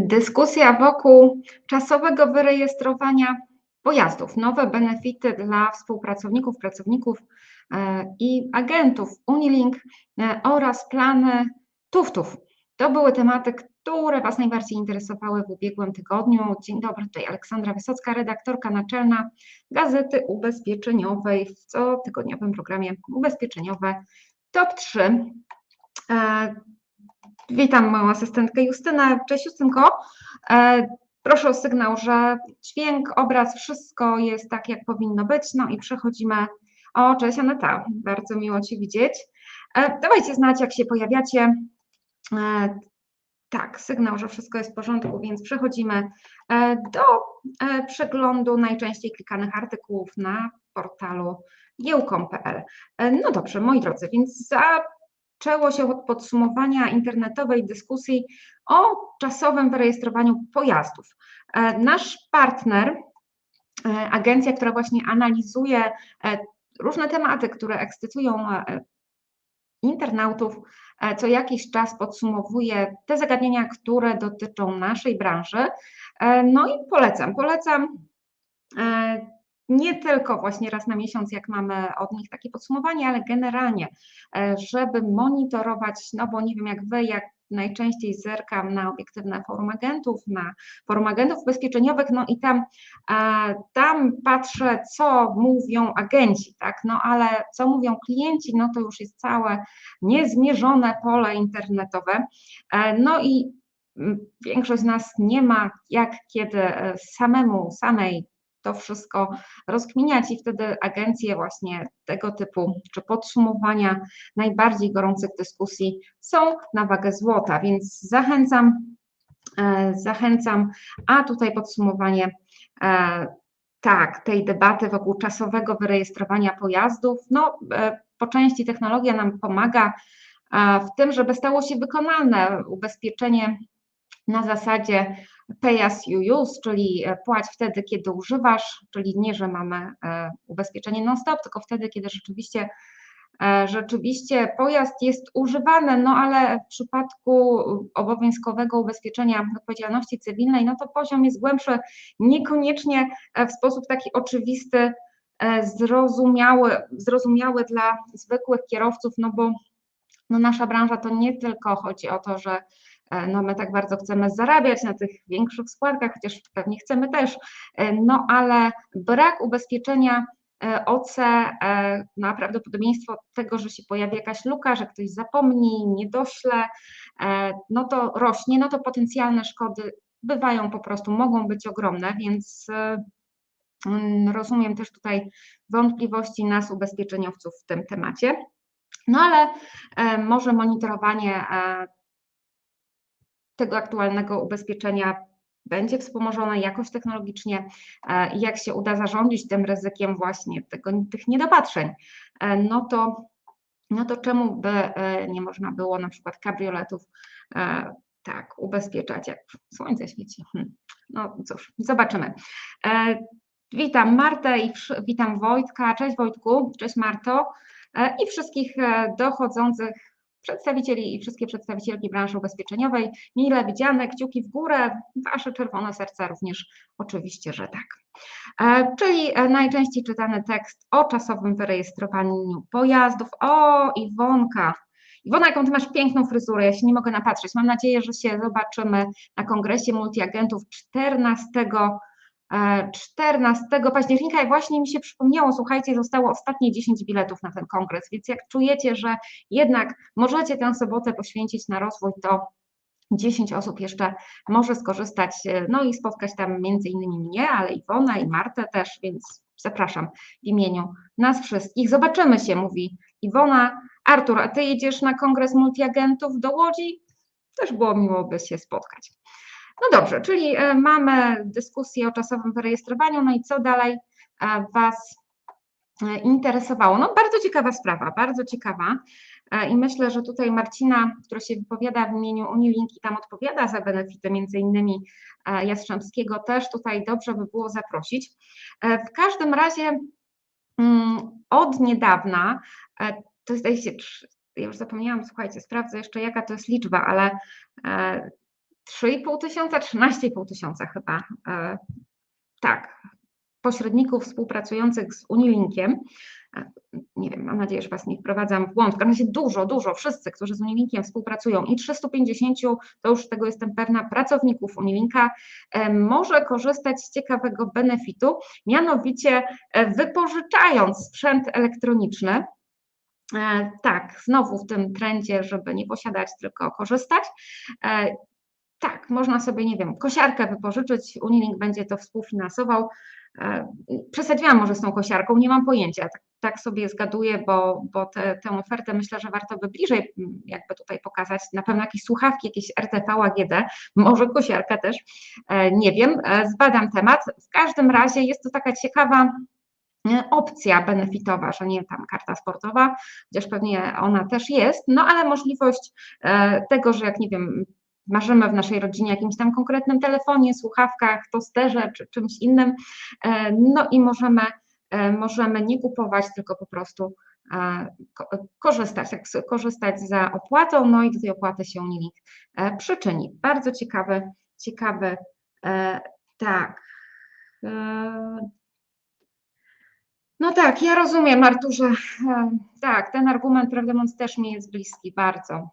Dyskusja wokół czasowego wyrejestrowania pojazdów, nowe benefity dla współpracowników, pracowników e, i agentów Unilink e, oraz plany tuftów. To były tematy, które Was najbardziej interesowały w ubiegłym tygodniu. Dzień dobry, tutaj Aleksandra Wysocka, redaktorka naczelna Gazety Ubezpieczeniowej w cotygodniowym programie Ubezpieczeniowe Top 3. Witam moją asystentkę Justynę. Cześć Justynko. E, proszę o sygnał, że dźwięk, obraz, wszystko jest tak, jak powinno być. No i przechodzimy. O, cześć Aneta, bardzo miło Cię widzieć. E, dawajcie znać, jak się pojawiacie. E, tak, sygnał, że wszystko jest w porządku, więc przechodzimy do przeglądu najczęściej klikanych artykułów na portalu giełkom.pl. No dobrze, moi drodzy, więc za zaczęło się od podsumowania internetowej dyskusji o czasowym wyrejestrowaniu pojazdów. E, nasz partner, e, agencja, która właśnie analizuje e, różne tematy, które ekscytują internautów, co jakiś czas podsumowuje te zagadnienia, które dotyczą naszej branży. No i polecam, polecam nie tylko właśnie raz na miesiąc, jak mamy od nich takie podsumowanie, ale generalnie, e, żeby monitorować, no bo nie wiem jak wy, jak najczęściej zerkam na obiektywne forum agentów, na forum agentów ubezpieczeniowych, no i tam, tam patrzę, co mówią agenci, tak, no ale co mówią klienci, no to już jest całe niezmierzone pole internetowe, e, no i mm, większość z nas nie ma jak kiedy e, samemu, samej to wszystko rozkminiać i wtedy agencje właśnie tego typu, czy podsumowania najbardziej gorących dyskusji są na wagę złota, więc zachęcam, e, zachęcam, a tutaj podsumowanie e, tak, tej debaty wokół czasowego wyrejestrowania pojazdów. No, e, po części technologia nam pomaga w tym, żeby stało się wykonalne ubezpieczenie na zasadzie pay as you use, czyli e, płać wtedy, kiedy używasz, czyli nie, że mamy e, ubezpieczenie non-stop, tylko wtedy, kiedy rzeczywiście e, rzeczywiście pojazd jest używany, no ale w przypadku obowiązkowego ubezpieczenia odpowiedzialności cywilnej, no to poziom jest głębszy, niekoniecznie w sposób taki oczywisty, zrozumiały, zrozumiały dla zwykłych kierowców, no bo no nasza branża to nie tylko chodzi o to, że no my tak bardzo chcemy zarabiać na tych większych składkach, chociaż pewnie chcemy też, e, no ale brak ubezpieczenia e, OC na prawdopodobieństwo tego, że się pojawi jakaś luka, że ktoś zapomni, nie dośle, no to rośnie, no to potencjalne szkody bywają po prostu, mogą być ogromne, więc mm, rozumiem też tutaj wątpliwości nas, ubezpieczeniowców w tym temacie. No ale może monitorowanie tego aktualnego ubezpieczenia będzie wspomożone jakoś technologicznie e, jak się uda zarządzić tym ryzykiem właśnie tego, tych niedopatrzeń, e, no to, no to czemu by e, nie można było na przykład kabrioletów tak ubezpieczać, jak słońce świeci. Hm. No cóż, zobaczymy. Witam Martę i witam Wojtka. Cześć Wojtku, cześć Marto i wszystkich dochodzących przedstawicieli i wszystkie przedstawicielki branży ubezpieczeniowej. Mile widziane, kciuki w górę, Wasze czerwone serca również oczywiście, że tak. E, czyli e, najczęściej czytany tekst o czasowym wyrejestrowaniu pojazdów. O, Iwonka, Iwona, jaką ty masz piękną fryzurę, ja się nie mogę napatrzeć. Mam nadzieję, że się zobaczymy na kongresie multiagentów 14 14 października i właśnie mi się przypomniało, słuchajcie, zostało ostatnie 10 biletów na ten kongres, więc jak czujecie, że jednak możecie tę sobotę poświęcić na rozwój, to 10 osób jeszcze może skorzystać, no i spotkać tam między innymi mnie, ale Iwona i Martę też, więc zapraszam w imieniu nas wszystkich. Zobaczymy się, mówi Iwona. Artur, a ty jedziesz na kongres multiagentów do Łodzi? Też było miło by się spotkać. No dobrze, czyli e, mamy dyskusję o czasowym wyrejestrowaniu, no i co dalej e, Was e, interesowało? No bardzo ciekawa sprawa, bardzo ciekawa i myślę, że tutaj Marcina, która się wypowiada w imieniu Unilink i tam odpowiada za benefity między innymi Jastrzębskiego, też tutaj dobrze by było zaprosić. W każdym razie mm, od niedawna, to zdaje się, ja już zapomniałam, słuchajcie, sprawdzę jeszcze jaka to jest liczba, ale 3,5 tysiąca, 13,5 tysiąca chyba. E, tak, pośredników współpracujących z Unilinkiem. E, nie wiem, mam nadzieję, że Was nie wprowadzam w błąd. W każdym razie dużo, dużo, wszyscy, którzy z Unilinkiem współpracują i 350, to już tego jestem pewna, pracowników Unilinka może korzystać z ciekawego benefitu, mianowicie wypożyczając sprzęt elektroniczny, E, tak, znowu w tym trendzie, żeby nie posiadać, tylko korzystać. E, tak, można sobie, nie wiem, kosiarkę wypożyczyć, Unilink będzie to współfinansował. E, przesadziłam może z tą kosiarką, nie mam pojęcia, tak, tak sobie zgaduję, bo, bo te, tę ofertę myślę, że warto by bliżej mm, jakby tutaj pokazać, na pewno jakieś słuchawki, jakieś RTV AGD, może kosiarka też, nie wiem, zbadam temat. W każdym razie jest to taka ciekawa opcja benefitowa, że nie tam karta sportowa, chociaż pewnie ona też jest, no ale możliwość e, tego, że jak nie wiem, marzymy w naszej rodzinie jakimś tam konkretnym telefonie, słuchawkach, tosterze czy czymś innym, e, no i możemy, e, możemy nie kupować, tylko po prostu korzystać, tak, korzystać za opłatą, no i do tej opłaty się Unilink przyczyni. Bardzo ciekawy, ciekawy, tak, no tak, ja rozumiem, Arturze. E, tak, ten argument, prawdę mówiąc, też mi jest bliski bardzo, e,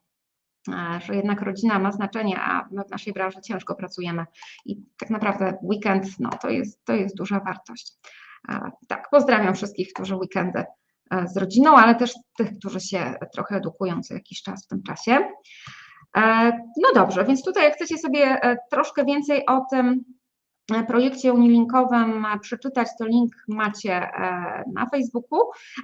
że jednak rodzina ma znaczenie, a my w naszej branży ciężko pracujemy i tak naprawdę weekend, no to jest, to jest duża wartość. E, tak, pozdrawiam wszystkich, którzy weekendy z rodziną, ale też tych, którzy się trochę edukują co jakiś czas w tym czasie. No dobrze, więc tutaj chcecie sobie troszkę więcej o tym projekcie unilinkowym przeczytać, to link macie e, na Facebooku,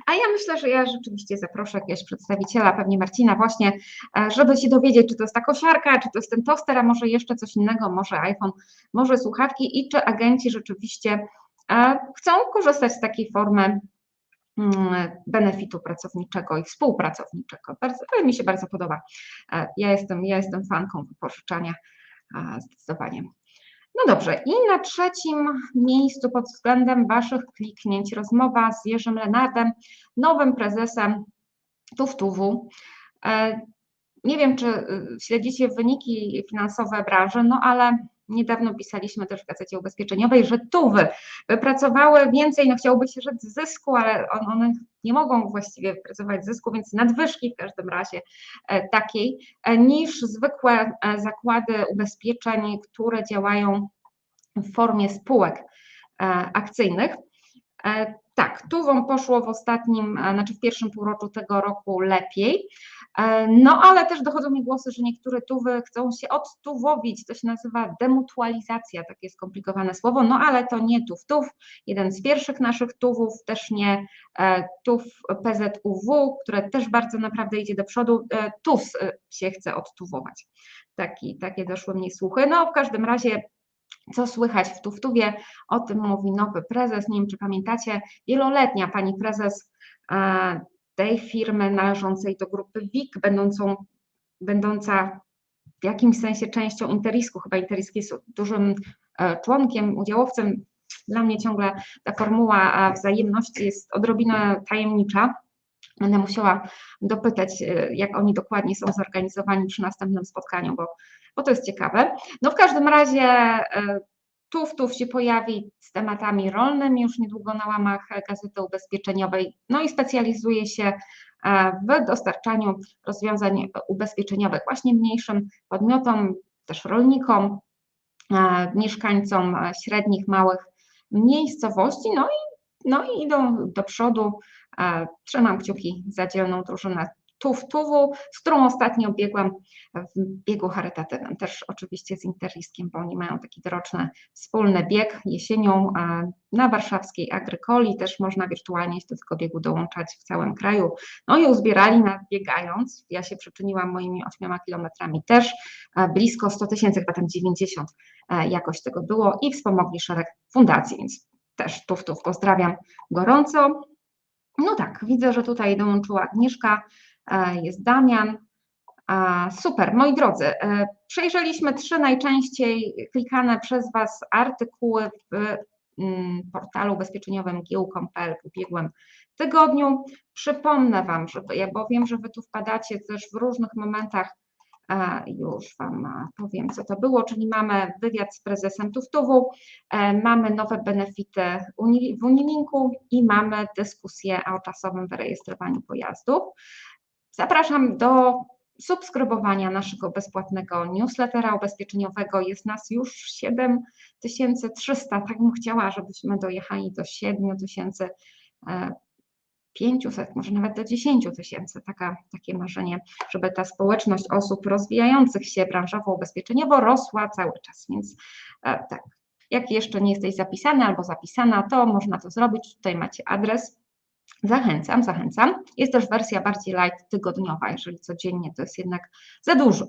a ja myślę, że ja rzeczywiście zaproszę jakiegoś przedstawiciela, pewnie Marcina właśnie, e, żeby się dowiedzieć, czy to jest ta kosiarka, czy to jest ten toster, a może jeszcze coś innego, może iPhone, może słuchawki i czy agenci rzeczywiście e, chcą korzystać z takiej formy mm, benefitu pracowniczego i współpracowniczego. Bardzo, mi się bardzo podoba. Ja jestem, ja jestem fanką wypożyczania zdecydowanie. No dobrze, i na trzecim miejscu pod względem Waszych kliknięć rozmowa z Jerzym Lenardem, nowym prezesem Tuftuwu. E, nie wiem, czy y, śledzicie wyniki finansowe branży, no ale niedawno pisaliśmy też w Gazecie Ubezpieczeniowej, że TUWy wypracowały więcej, no chciałoby się rzec zysku, ale one nie mogą właściwie wypracować zysku, więc nadwyżki w każdym razie e, takiej, e, niż zwykłe zakłady ubezpieczeń, które działają w formie spółek akcyjnych. Tak, tuwom poszło w ostatnim, znaczy w pierwszym półroczu tego roku lepiej, E, no ale też dochodzą mi głosy, że niektóre tuwy chcą się odtuwowić, to się nazywa demutualizacja, takie skomplikowane słowo, no ale to nie tuw tuw, jeden z pierwszych naszych tuwów, też nie e, tuw PZUW, które też bardzo naprawdę idzie do przodu, e, TUS się chce odtuwować. Taki, takie doszły mnie słuchy. No w każdym razie co słychać w Tuftuwie? O tym mówi nowy prezes. Nie wiem, czy pamiętacie, wieloletnia pani prezes tej firmy należącej do grupy WIG, będącą, będąca w jakimś sensie częścią Interisku, chyba Interisk jest dużym e, członkiem, udziałowcem. Dla mnie ciągle ta formuła wzajemności jest odrobinę tajemnicza. Będę musiała dopytać, e, jak oni dokładnie są zorganizowani przy następnym spotkaniu, bo, bo to jest ciekawe. No w każdym razie e, Tuf Tuf się pojawi z tematami rolnymi już niedługo na łamach Gazety Ubezpieczeniowej, no i specjalizuje się e, w dostarczaniu rozwiązań ubezpieczeniowych właśnie mniejszym podmiotom, też rolnikom, e, mieszkańcom średnich, małych miejscowości, no i, no i idą do przodu. E, trzymam kciuki za dzielną drużynę Tuftuwu, z którą ostatnio biegłam w biegu charytatywnym, też oczywiście z Interriskiem, bo oni mają taki doroczny wspólny bieg jesienią na warszawskiej Agrykoli, też można wirtualnie się do tego biegu dołączać w całym kraju. No i uzbierali na biegając, ja się przyczyniłam moimi 8 kilometrami też, blisko 100 tysięcy, chyba tam 90 e, jakoś tego było i wspomogli szereg fundacji, więc też Tuftów pozdrawiam gorąco. No tak, widzę, że tutaj dołączyła Agnieszka, E, jest Damian. Super, moi drodzy, e, przejrzeliśmy trzy najczęściej klikane przez Was artykuły w mm, portalu ubezpieczeniowym gieł.pl w ubiegłym tygodniu. Przypomnę Wam, że bo wiem, że Wy tu wpadacie też w różnych momentach E, Już Wam e, powiem, co to było, czyli mamy wywiad z prezesem Tuftuwu, e, mamy nowe benefity w Unilinku i mamy dyskusję o czasowym wyrejestrowaniu pojazdów. Zapraszam do subskrybowania naszego bezpłatnego newslettera ubezpieczeniowego. Jest nas już 7300, tak bym chciała, żebyśmy dojechali do 7500, może nawet do 10 tysięcy. Takie marzenie, żeby ta społeczność osób rozwijających się branżowo ubezpieczeniowo rosła cały czas. Więc e, tak, jak jeszcze nie jesteś zapisany albo zapisana, to można to zrobić. Tutaj macie adres. Zachęcam, zachęcam. Jest też wersja bardziej light tygodniowa, jeżeli codziennie to jest jednak za dużo.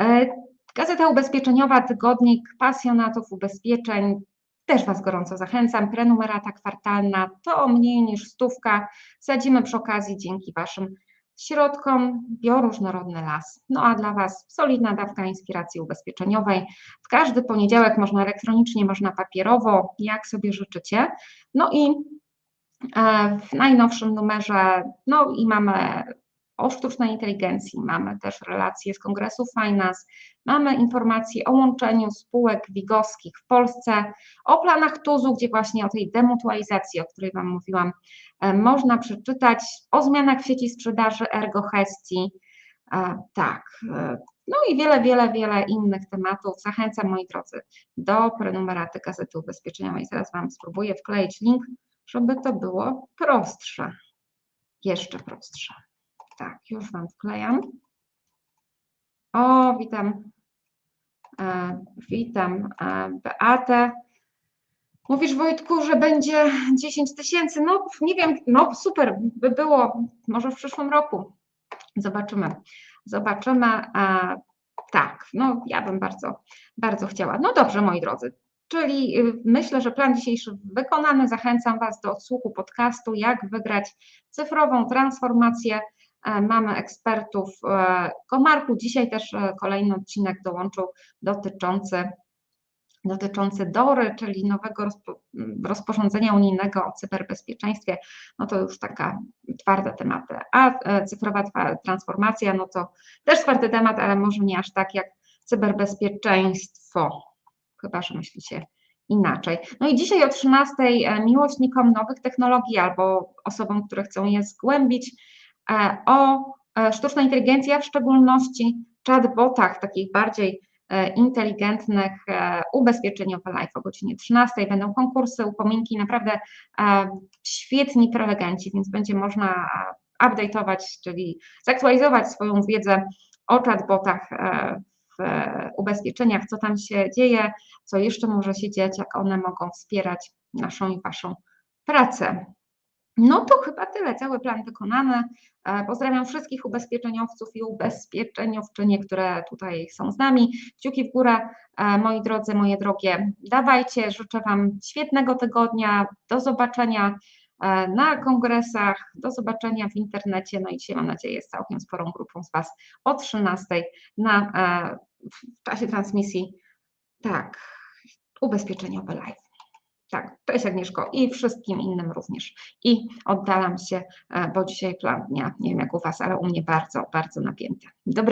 E, Gazeta ubezpieczeniowa, tygodnik pasjonatów ubezpieczeń. Też Was gorąco zachęcam. Prenumerata kwartalna to mniej niż stówka. Sadzimy przy okazji dzięki Waszym środkom bioróżnorodny las. No a dla Was solidna dawka inspiracji ubezpieczeniowej. W każdy poniedziałek można elektronicznie, można papierowo, jak sobie życzycie. No i w najnowszym numerze, no i mamy o sztucznej inteligencji, mamy też relacje z Kongresu Finance, mamy informacje o łączeniu spółek wigowskich w Polsce, o planach TUZ-u, gdzie właśnie o tej demutualizacji, o której Wam mówiłam, e, można przeczytać, o zmianach w sieci sprzedaży Ergo Hestii, e, tak, no i wiele, wiele, wiele innych tematów. Zachęcam, moi drodzy, do prenumeraty Gazety Ubezpieczeniowej. Zaraz Wam spróbuję wkleić link żeby to było prostsze. Jeszcze prostsze. Tak, już Wam wklejam. O, witam. E, witam e, Beatę. Mówisz Wojtku, że będzie 10 tysięcy. No nie wiem, no super, by było może w przyszłym roku. Zobaczymy. Zobaczymy. E, tak, no ja bym bardzo, bardzo chciała. No dobrze, moi drodzy, Czyli y, myślę, że plan dzisiejszy wykonany. Zachęcam Was do odsłuchu podcastu, jak wygrać cyfrową transformację. E, mamy ekspertów e, Komarku. Dzisiaj też e, kolejny odcinek dołączył dotyczący, dotyczący DORY, czyli nowego rozporządzenia unijnego o cyberbezpieczeństwie. No to już taka twarda tematy. A cyfrowa transformacja, no to też twardy temat, ale może nie aż tak jak cyberbezpieczeństwo chyba że myślicie inaczej. No i dzisiaj o 13 e, miłośnikom nowych technologii albo osobom, które chcą je zgłębić, e, o e, sztucznej inteligencji, a w szczególności chatbotach, takich bardziej inteligentnych, ubezpieczeniowe live o godzinie 13. Będą konkursy, upominki, naprawdę świetni prelegenci, więc będzie można update'ować, czyli zaktualizować swoją wiedzę o chatbotach ubezpieczeniach, co tam się dzieje, co jeszcze może się dziać, jak one mogą wspierać naszą i Waszą pracę. No to chyba tyle, cały plan wykonany. E, pozdrawiam wszystkich ubezpieczeniowców i ubezpieczeniowczynie, które tutaj są z nami. Kciuki w górę, e, moi drodzy, moje drogie. Dawajcie, życzę Wam świetnego tygodnia. Do zobaczenia e, na kongresach, do zobaczenia w internecie. No i dzisiaj mam nadzieję z całkiem sporą grupą z Was o 13 na w czasie transmisji. Tak, ubezpieczeniowe live. Tak, cześć Agnieszko i wszystkim innym również. I oddalam się, e, bo dzisiaj plan dnia, nie wiem jak u Was, ale u mnie bardzo, bardzo napięty. Dobry